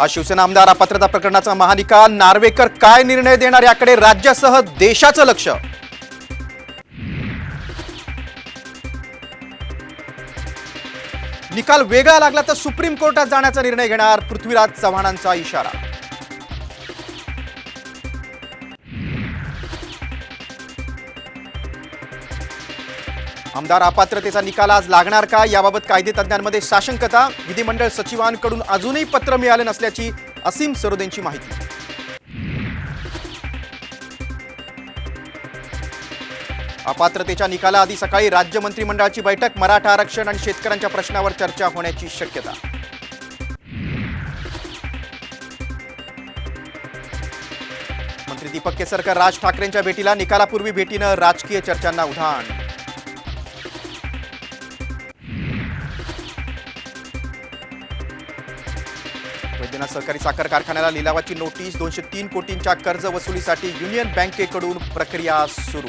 आज शिवसेना आमदार अपात्रता प्रकरणाचा महानिकाल. नार्वेकर काय निर्णय देणार याकडे राज्यासह देशाचं लक्ष? निकाल वेगळा लागला तर सुप्रीम कोर्टात जाण्याचा निर्णय घेणार पृथ्वीराज चव्हाणांचा इशारा. आमदार अपात्रतेचा निकाल आज लागणार का? याबाबत कायदे तज्ज्ञांमध्ये साशंकता. विधिमंडळ सचिवांकडून अजूनही पत्र मिळाले नसल्याची असीम सरोदेंची माहिती. अपात्रतेच्या निकालाआधी सकाळी राज्य मंत्रिमंडळाची बैठक मराठा आरक्षण आणि शेतकऱ्यांच्या प्रश्नावर चर्चा होण्याची शक्यता. मंत्री दीपक केसरकर राज ठाकरेंच्या भेटीला निकालापूर्वी भेटीनं राजकीय चर्चांना उधाण. वैद्यनाथ सहकारी साखर कारखान्याला लिलावाची नोटीस दोनशे तीन कोटींच्या कर्ज वसुलीसाठी युनियन बँकेकडून प्रक्रिया सुरू.